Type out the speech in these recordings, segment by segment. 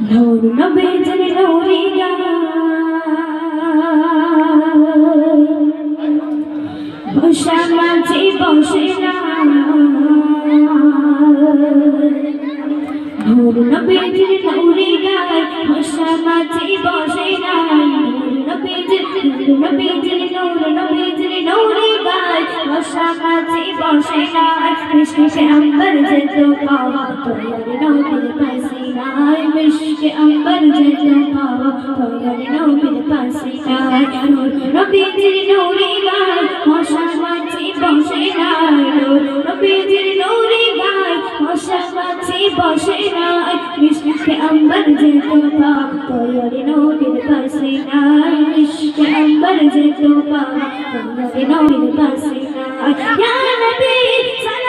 নূর নবীজির নূরি বসা মাঝে বসে না নূর নবীজির নূরি গায় বসা মাঝে বসে না নূর নবীজির নূর নবীজির নূর নবীজির নূরি গায় যেত পাওয়া তোর নবীর পাশ নাই মিশকে अंबर যে তো পাওয়া তোয়ার নবীর পাশে নাই নূর নবীজির নূরি গায় বসা মাঝে বসে না নূর নবীজির নূরি গায় বসা মাঝে বসে না মিশকে अंबर যে তো পাওয়া তোয়ার নবীর পাশে নাই মিশকে अंबर যে তো পাওয়া তোয়ার নবীর পাশে নাই ইয়া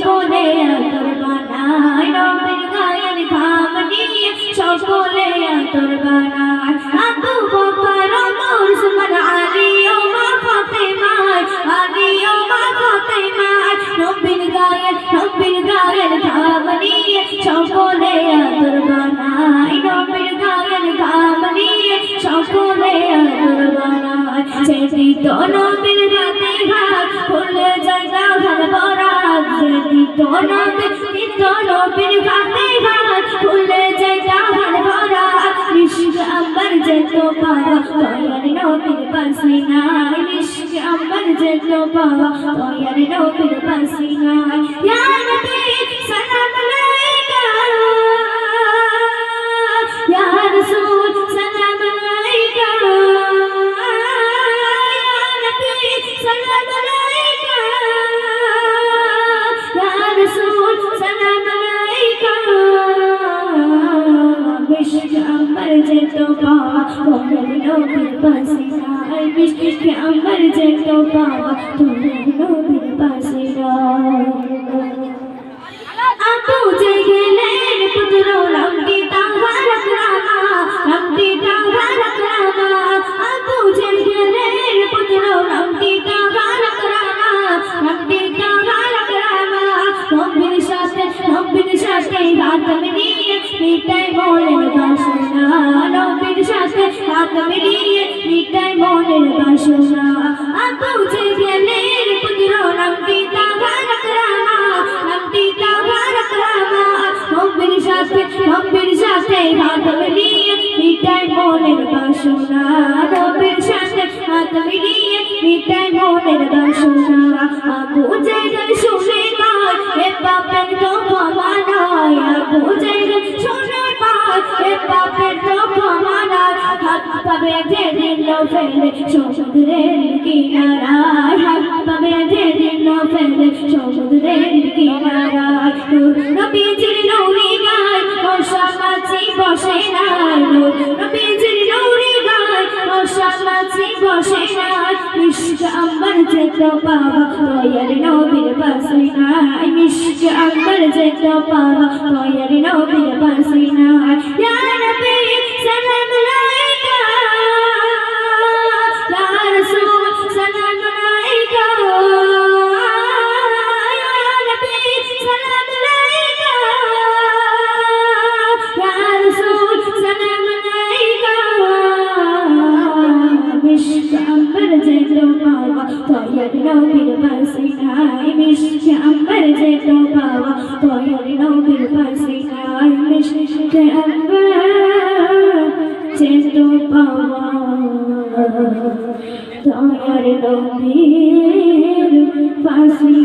সকলে আতর বানায় রবের গায়ের ঘাম নিয়ে সকলে আতর বানায়। আবু প্রণবের প্রণবের ভাতে হাত খুলে যায় তাহার ভরা মিশক আম্বার যেত পাওয়া তয়ার নবীর পাশে নাই। মিশক আম্বার যেত পাওয়া তয়ার নবীর পাশে নাই। ইয়া নবী, সালাম আলাইকা। ইয়া রাসূল, সালাম আলাইকা। ইয়া নবী, সালাম আলাইকা। যেত পাওয়া তোমার নবীর পাশে রায় বৃষ্টি আমার যেত পাওয়া তোমার নবীর পাশে রায় মিটাই মনের বাসনা লম্বির সাথে হাত মিলিয়ে মিটাই মনের বাসনা। আপু যে গেলেন পুত্র লম্বি তাহারক রামা লম্বি তাহারক রামা লম্বির সাথে লম্বির সাথে হাত মিলিয়ে মিটাই মনের বাসনা লম্বির সাথে হাত মিলিয়ে মিটাই মনের বাসনা। যে গান শুনে পায় এ বাপের তো ফেলে সমুদ্রের কিনারায় হাত পা বেঁধে দিল ফেলে সমুদ্রের কিনারায়। নবীজির নৌরি গায় বর্ষা মাছি বসে নাই। নবীজির নৌরি গায় বর্ষা মাছি বসে নাই। মিষ্ক আম্বার যেত পাওয়া দয়ার নবীর বাসে নাই। মিষ্ক আম্বার যেত পাওয়া দয়ার নবীর বাসে নাই। শেষে আমার যেত পাওয়া পরের নবীর পাশে কারণে শেষে আমার যেত পাওয়া তোমার নবীর পাশে